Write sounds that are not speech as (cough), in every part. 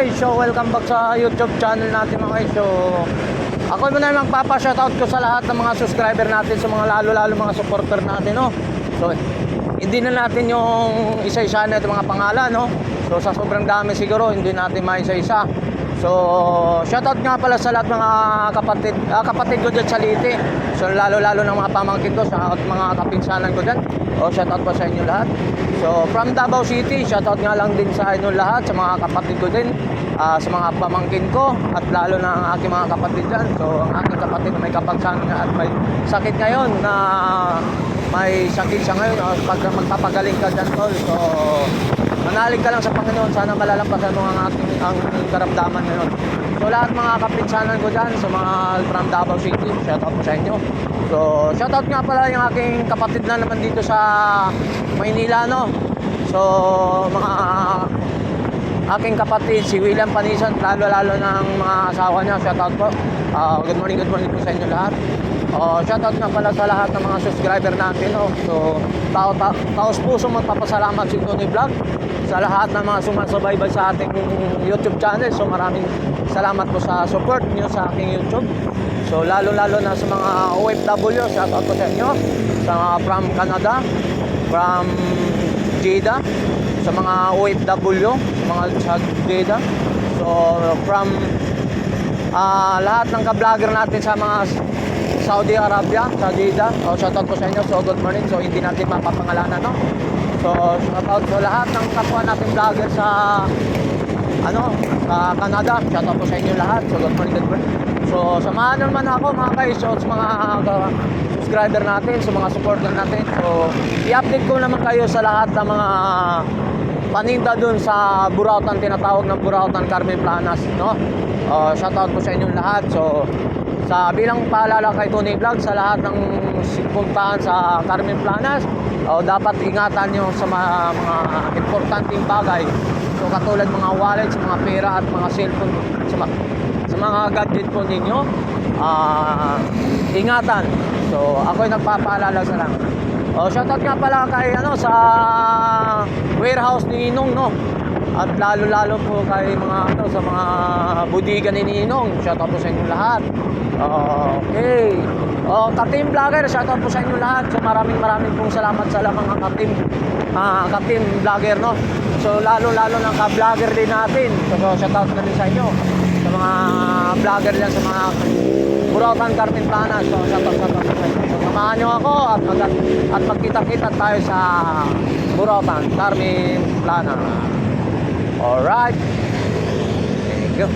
guys. So, welcome back sa YouTube channel natin mga guys. So, ako muna yung magpapa-shoutout ko sa lahat ng mga subscriber natin, sa mga lalo-lalo mga supporter natin, no? So, hindi na natin yung isa-isa na itong mga pangalan, no? So, sa sobrang dami siguro, hindi natin maisa-isa. So, shoutout nga pala sa lahat mga kapatid, ah, kapatid ko dyan sa Liti. So, lalo-lalo ng mga pamangkin ko, sa mga kapinsanan ko dyan. O, shoutout pa sa inyo lahat. So, from Davao City, shoutout nga lang din sa inyo lahat, sa mga kapatid ko din, ah, sa mga pamangkin ko, at lalo na ang aking mga kapatid dyan. So, ang aking kapatid na may kapagsanan nga at may sakit ngayon na may sakit siya ngayon. O, pag magpapagaling ka dyan, tol. So, manalig ka lang sa Panginoon. Sana malalampasan mo ang ating ang karamdaman ngayon. So, lahat mga kapinsanan ko dyan, sa mga from Davao City, shoutout po sa inyo. So, shoutout nga pala yung aking kapatid na naman dito sa Maynila, no? So, mga aking kapatid, si William Panisan, lalo-lalo ng mga asawa niya, shoutout po. Ah, good morning, good morning po sa inyo lahat. Uh, shoutout nga pala sa lahat ng mga subscriber natin. No? So, tao, ta, taos puso magpapasalamat si Tony Vlog sa lahat ng mga sumasabaybay sa ating YouTube channel. So, maraming salamat po sa support niyo sa aking YouTube. So, lalo-lalo na sa mga OFW, shoutout po sa inyo. Sa from Canada, from Jeddah, sa mga OFW, mga sa Jeddah. So, from ah lahat ng ka-vlogger natin sa mga Saudi Arabia, sa Jeddah. O, shoutout po sa inyo. So, good morning. So, hindi natin mapapangalanan, no? So, shoutout sa lahat ng kapwa natin vlogger sa ano, sa Canada. Shoutout po sa inyo lahat. So, good morning, good morning. So, samahan naman ako mga guys. So, mga uh, subscriber natin, sa mga supporter natin. So, i-update ko naman kayo sa lahat ng mga paninda dun sa Burautan, tinatawag ng Burautan Carmen Planas, no? Uh, shoutout po sa inyong lahat. So, sa bilang paalala kay Tony Vlog sa lahat ng puntahan sa Carmen Planas, uh, dapat ingatan nyo sa mga, mga importanteng bagay. So, katulad mga wallet, mga pera at mga cellphone, sa, sa mga gadget po ninyo, ah, ingatan. So, ako'y nagpapaalala sa lang. Oh, shoutout nga pala kay ano sa warehouse ni Ninong no. At lalo-lalo po kay mga ano sa mga budiga ni Ninong. Shoutout po sa inyo lahat. Okay. Oh, ka-team vlogger, shoutout po sa inyo lahat. So maraming maraming pong salamat sa lahat mga ka-team ah, ka-team vlogger no. So lalo-lalo ng ka-vlogger din natin. So shoutout na din sa inyo. Sa mga vlogger diyan sa mga Burautan Carmen Planas. So sa inyo. So samahan niyo ako at mag at magkita-kita tayo sa Burautan Carmen Planas. Alright. Thank you.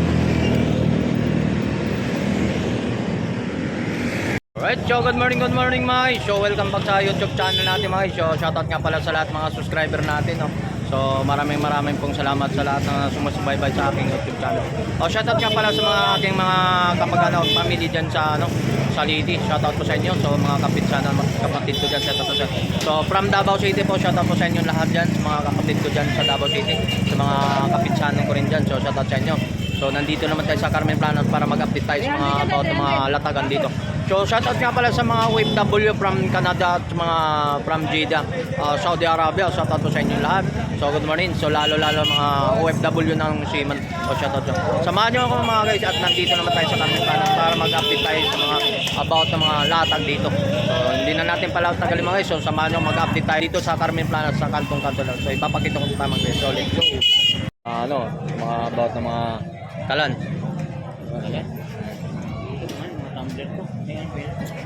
Alright, so good morning, good morning mga guys. So welcome back sa YouTube channel natin mga guys. Shoutout nga pala sa lahat mga subscriber natin. No? So maraming maraming pong salamat sa lahat na sumusubaybay sa aking YouTube channel. O shoutout nga pala sa mga aking mga kapag-ano, family dyan sa ano, sa Liti. Shoutout po sa inyo. So mga kapitsanan, mga kapatid ko dyan, shoutout po sa. So from Davao City po, shoutout po sa inyo lahat dyan. Sa mga kapatid ko dyan sa Davao City. Sa mga kapitsanan ko rin dyan. So shoutout sa inyo. So nandito naman tayo sa Carmen Planas para mag-update tayo sa mga about mga latagan dito. So shoutout nga pala sa mga OFW from Canada at mga from Jeddah, uh, Saudi Arabia. Shoutout po sa inyo lahat. So good morning. So lalo-lalo mga OFW ng Seaman. So shoutout nyo. Samahan nyo ako mga guys at nandito naman tayo sa Carmen Planas para mag-update tayo sa mga about ng mga latag dito. So hindi na natin pala tagalin mga guys. So samahan nyo mag-update tayo dito sa Carmen Planas sa kantong kanto lang. So ipapakita ko sa tamang guys. So let's go. Ah, ano, mga about ng mga kalan.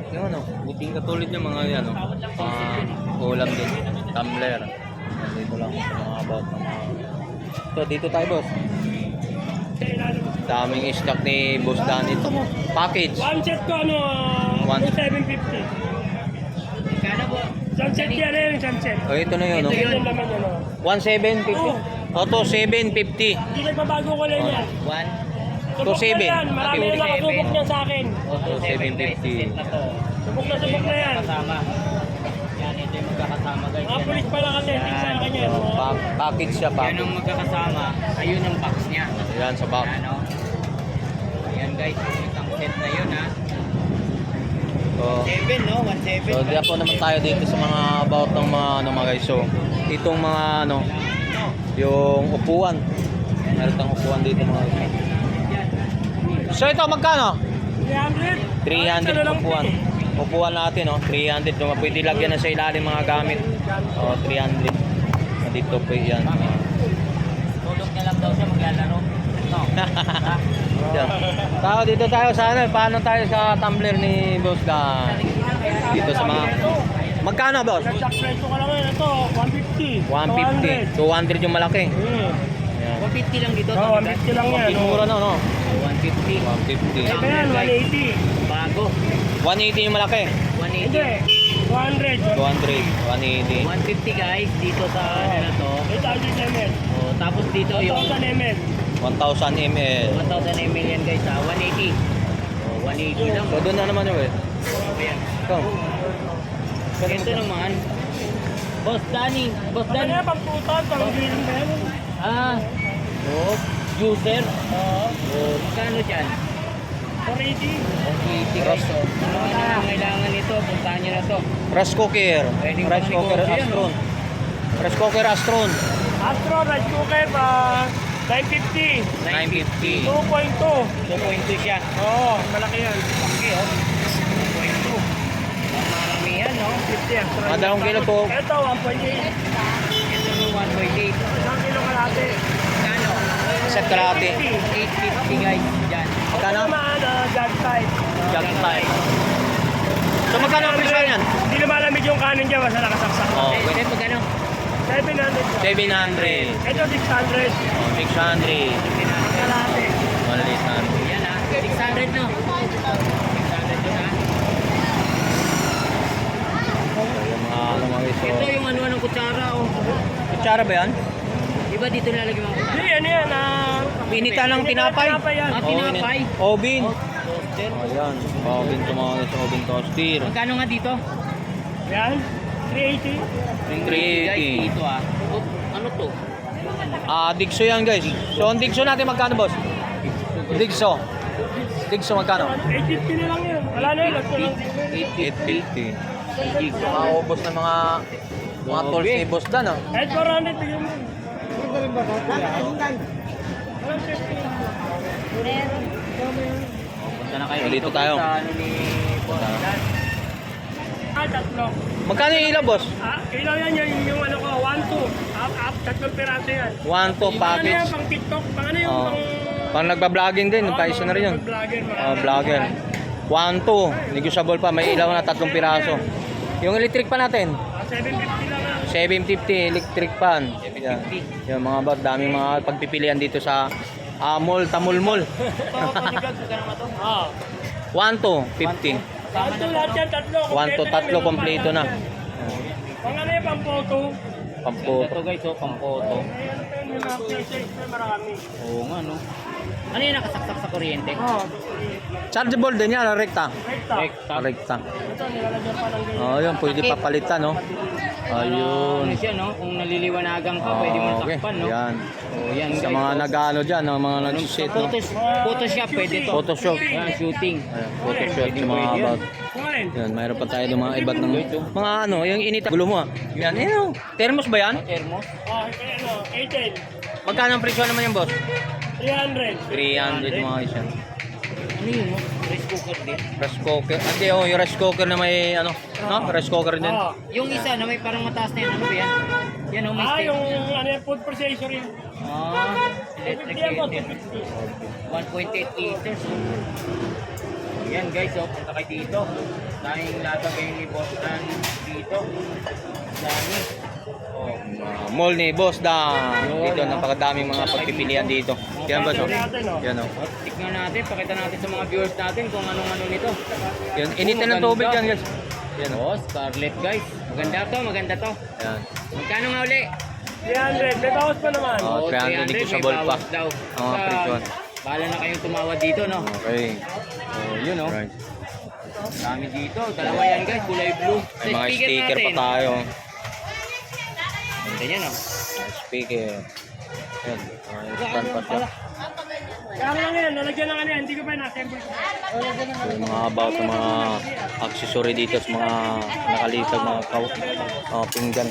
Yung ano, buting katulad yung mga ano, uh, ulam din, tumbler. Dito lang sa mga about ng mga... So, dito tayo boss. Daming stock ni Boss Dan ito. Package. One set ko ano, One. 750. Sunset yan eh, sunset. Oh, ito na yun, no? Ito yung laman yan, oh. 1,750. Oh, to 750. Hindi nagbabago ko lang yan. One. Subok To seven. na yan. Marami na nakasubok niyan sa akin. Oh, to 750. Subok na subok na yan. Kasama. Yan, ito yung magkakasama guys. Mga polis pala kasi, hindi sa akin yan. Oh, oh. pa- package siya, Yan package. ang magkakasama. Ayun ang box niya. Ayan, sa box. Yan o. Ayan guys, isang set na yun ha. So, 7 no? 1.7. So, di po naman tayo dito sa mga about ng mga ano mga guys. So, itong mga ano, yung upuan. Meron tayong upuan dito mga So ito magkano? 300. 300 Ano lang upuan. Upuan natin, oh. 300. Kung pwede lagyan na sa ilalim mga gamit. Oh, 300. Ah, Dito po yan. Tulog niya lang daw siya maglalaro. No. (laughs) Tao dito tayo sa ano, paano tayo sa tumbler ni Boss Dan? Dito sa mga Magkano, boss? Nagsak preso ka lang ngayon. Ito, 150. 150. 200 yung malaki. Hmm. Yan. 150 lang dito. Oh, 150 lang yan. Mura na, no? 150. 150. Ito yan, 180. Bago. 180 yung malaki. 180. Hindi, 200. 200. 180. 150 guys dito sa ano na to. 800 ml. Oh, tapos dito yung 1,000 ml. 1,000 ml. 1,000 ml yan guys ha. 180. Oh, 180 lang. So, doon na naman yun, eh. Ayan. Ito. Ito naman. Boss Danny. Boss Ano Danny. yan, pang putas, pang grilling ba yan? Ah. Oh, juicer. Oo. Oh, magkano dyan? 480. Okay, guys. So, ano ano ang kailangan nito? Puntahan nyo na to. Rice cooker. Rice cooker Astron. Rice cooker Astron. Astro rice cooker pa 950. 950. 2.2. 2.2 siya. Oo, malaki yan. Okay, oh. 2.2. Marami yan, no? 50 extra. Madalawang kilo po. Ito, 1.8. Ito yung 1.8. Isang kilo kalate. Kano? Set kalahati. 850 guys. Ito Magkano? uh, jug type. Jug type. So, magkano ang presyo yan? Hindi na malamig yung kanin dyan, basta nakasaksak. Oh. Sir, magkano? 700. 700. Ito, 600. Oh, 600. Kalate. 1,800. Yan ah. 600 no? 600 yun ah. Yung mga ano mga iso. Ito yung ano ng kutsara oh. Kutsara ba yan? Di ba dito nilalagay mga kutsara? Hindi, ano yan, ah... Pinita ng tinapay. Tinapay yan. Ah, tinapay. Obin. Oh, toaster. Ayan. Obin to mga iso. Obin toaster. Magkano nga dito? Yan, 380. 380. Guys, dito ah. Oh, ano to? Ah, Digso yan guys. So, ang Digso natin magkano boss? Digso. Digso magkano? 850 na lang yan. Wala na yun, lagpo lang. 850. Digso. Makaubos ng mga mga tools ni Boss Dan, oh. Kahit 400, bigyan mo. Walang 50. Punta na kayo Dito tayo. Sa ano ni Boss Dan. Ah, tatlo. Magkano yung ilaw, boss? Ah, ilaw yan, yung, yung ano ko, 1, 2. Up, up, tatlong piraso yan. 1 to Pang ano yan, package. pang TikTok, pang ano yung Oh. pang... Pang nagba-vlogging din, Oo, paisa na rin yun. Vlogger. Oh, vlogger. 1 to, negotiable pa, may ilaw na tatlong piraso. Yung electric pa natin, Ah, 750 lang ah. 750 electric pan. Yan. Yung mga bag, daming mga pagpipilian dito sa ah, mall, Tamul Mall. (laughs) Ah. 1 to 50. Tatlo lahat yan, tatlo. 1 to tatlo kompleto na. Pang ano yan, pang photo. Pampo. Ito guys, oh, yung na marami. Oo nga no. Ano yung nakasaksak sa kuryente? Oh, Chargeable din yan, rekta. rekta. Rekta. Ito, nilalagyan pa ng ganyan. Oh, yun, pwede papalitan, no? Ayun. Ano siya no? Kung naliliwanagan ka, Oh, pwede mo okay. takpan no? Yan. Oh, yan Sa guys. mga oh. nag-ano dyan, no? mga nag-sit, no? Photos, Photoshop pwede to. Photoshop. Yan, shooting. Ayan, Photoshop sa mga alin? Yan, mayroon pa tayo ng mga iba't ng mga ano, yung inita. Gulo mo ah. Yan, yan oh. Thermos ba yan? Thermos. Oh, ito ano, 810. Magkano ang presyo naman yung boss? 300. 300 mga isa. Ano yun no? Cooker din. Rice cooker. Ate, oh, yung rice cooker na may ano, no? Rice cooker din. Oh. Yung isa na may parang mataas na yan, ano ba yan? Yan oh, may Ah, yung ano yan, food processor yan. Ah, 250 electric heater. 1.8 liters. oh. Yan guys, oh, punta kayo dito. Tayong latag kayo ni Boss Dan dito. Dami. Oh, Ah, mall ni Boss Dan. Dito napakadaming mga pagpipilian dito. Yan ba so? Yan oh. oh, tignan natin, pakita natin sa mga viewers natin kung anong ano nito. Yan, initan ng tubig yan guys. Yan oh. Oh, Scarlett guys. Maganda to, maganda to. Yan. Magkano nga uli? 300. May bawas pa naman. Oh, 300 may negotiable pa. bawas daw. Ang mga Sa- presyon. Bahala na kayong tumawad dito, no? Okay. Oh, yun, oh. Right. Dami dito. Dalawa yan, guys. Kulay blue. May mga sticker pa tayo. Ganda yan, oh. Mga Speaker. Yan. Mga stand pa siya. Kaya lang yan, lalagyan lang yan. Hindi ko pa na-assemble. So, yung mga about sa mga accessory dito sa mga nakalitag mga uh, pinggan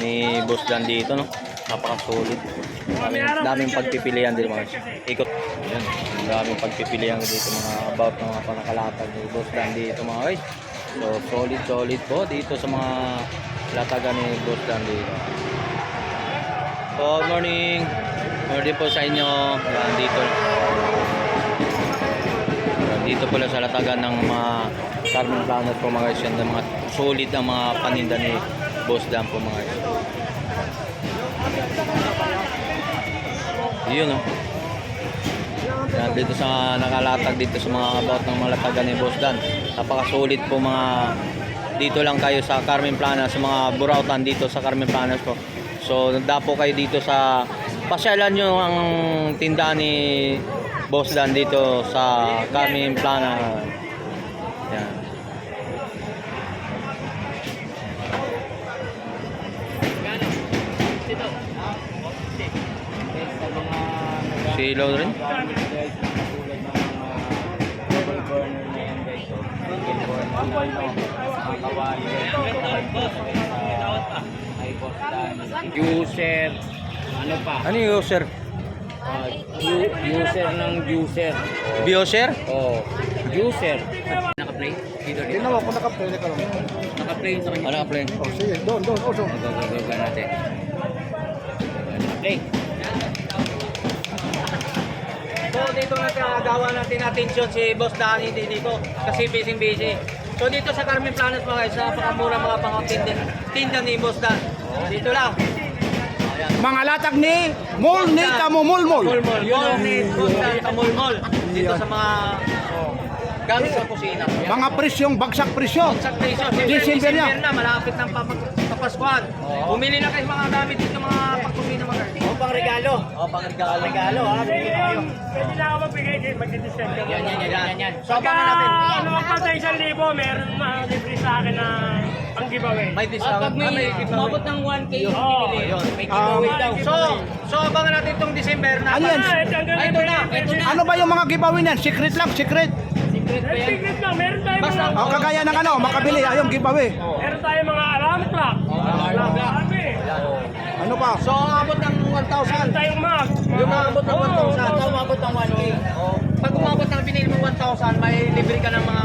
ni Boss Dan dito no. Napakasulit. May Daming, daming pagpipilian yan. din mga ikot. Yan. Daming pagpipilian dito mga about mga panakalatag ni Boss Dan dito mga guys. So solid solid po dito sa mga latagan ni Boss Dan dito. Good morning. Morning po sa inyo. Yan dito. Dito pala sa latagan ng mga Carmen Planet po mga guys. Yan, mga solid ang mga paninda ni Boss Dan po mga guys. Yun oh. Yan, dito sa nakalatag dito sa mga about ng mga latagan ni Boss Dan. Napakasulit po mga dito lang kayo sa Carmen Planas sa mga burautan dito sa Carmen Planas po. So dapo kayo dito sa pasyalan nyo ang tindahan ni Boss Dan dito sa Carmen Plana. Yan. Si Lo rin? User. Ano pa? Ano yung user? Ah, u- user ng user. Bioser? Oh, user. Naka-play? Dito dito. Mo kung naka-play ka lang. Naka-play sa kanya. Ano ka play? Oh, sige. Doon, doon. Oh, doon. Gagagawa natin. Naka-play. So dito natin nagawa natin attention si Boss Danny dito kasi busy busy. So dito sa Carmen Planas mga guys, napakamura mga pangatinda tinda ni Boss Dan. Dito lang. Ayan. Mga latag ni Mol ni Tamumulmol. Mulmol. Yun ni Boss Dan. Dito sa mga gamit sa kusina. Ayan. Mga presyong bagsak presyo. Sa presyo, December na. Malapit ng kapaskuhan. Bumili na kayo mga gamit dito mga pagkusina mga guys. Oh, pang regalo. Oh, pang regalo. Regalo, ha? Yan. Kayo mag-December. Yan, yan, yan, yan, yan. So abangan natin. ano pa sa isang libo, meron na libre sa akin na pang giveaway. May Ah, discount. pag may Ah, giveaway. umabot ng 1K yung Oo. bibili, Ayun. may Ah. giveaway daw. So, so abangan natin itong December na. Ano yan? Ah, ito, ang Ay, ito na, ito na. Ano ba yung mga giveaway niyan? Secret lang, secret. Secret yan. Secret lang, meron tayo Basta- mga... O kagaya ng ano, makabili ayong giveaway. Meron tayo mga alarm clock. alarm clock. Ano pa? So, abot ng 1,000. tayong mag. Yung umabot ng 1,000. Ito umabot ng 1K. Oh, pag umabot ng binili mo 1,000, may libre ka ng mga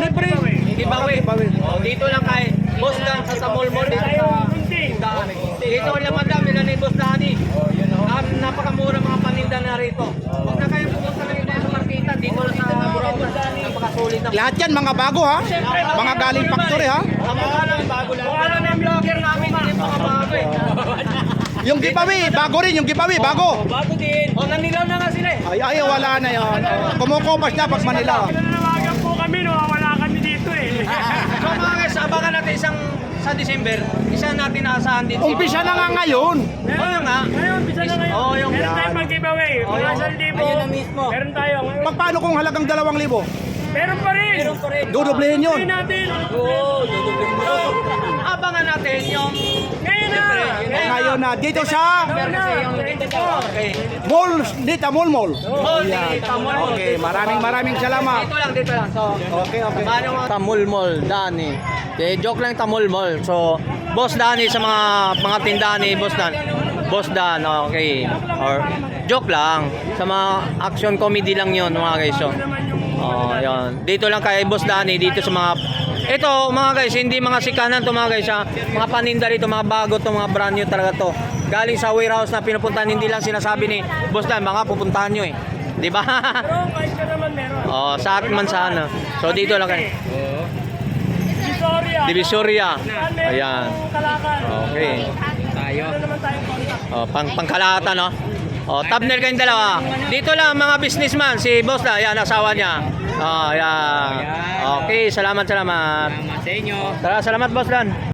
Libre. giveaway. Giveaway. Oh, dito lang kay Boss Dan sa tayong kunting. Dito lang madam, nila ni Boss Danny. Um, napakamura mga paninda na rito. Huwag na kayo pumunta na yung sa markita. Dito lang sa Burautan. Napakasulit na. Lahat yan mga bago ha. Mga galing factory ha. Mga lang, bago lang. Kung ano na yung vlogger namin, hindi mga bago eh. (laughs) Yung giveaway, bago rin yung giveaway, bago. Bago din. O, nanilaw na nga sila eh. Ay, ay, wala na yon. Kumukupas na pag Manila. Nananawagan po kami, nawawala kami dito eh. (laughs) So mga guys, abangan natin isang sa December, isa natin naasahan din. Umpisa na nga ngayon. Oo nga. Ngayon, bisa na ngayon. Oo, yung- meron tayong pang giveaway. Oo, Mga yung- isang libo. ayun na mismo. Meron tayo. Ngayon, Pag paano kung halagang dalawang libo? meron pa rin. Meron pa rin. Dudublehin yun. Hindi natin. Oo, dudubling mo. Abangan natin yung Ngayon na. Ngayon na, dito sa. Mall Tamulmol. Holy Tamul. Okay, maraming maraming salamat. Dito lang, dito lang. So, Okay, okay. mga Tamulmol, Dani. Eh, joke lang Tamulmol. So, Boss Dani sa mga mga tindahan ni Boss Dan. Boss Dan, okay. Or joke lang. Sa mga action comedy lang 'yon, mga guys. So, Oh, ayun. Dito lang kay Boss Danny, dito sa mga Ito, mga guys, hindi mga sikanan to mga guys, ha. Mga paninda rito, mga bago to, mga brand new talaga to. Galing sa warehouse na pinupuntahan, hindi lang sinasabi ni Boss Dan, baka pupuntahan nyo eh. Di ba? Pero kahit ka naman meron. oh, sa man sana. So dito lang kayo. Oo. Divisoria. Divisoria. Meron Ayan. Okay. Tayo. Oh, pang pangkalahatan, no? Oh, thumbnail kayong dalawa. Dito lang mga businessman, si Boss na, yan asawa niya. Oh, yan. Okay, salamat, salamat. Salamat sa inyo. Tara, salamat Boss Dan.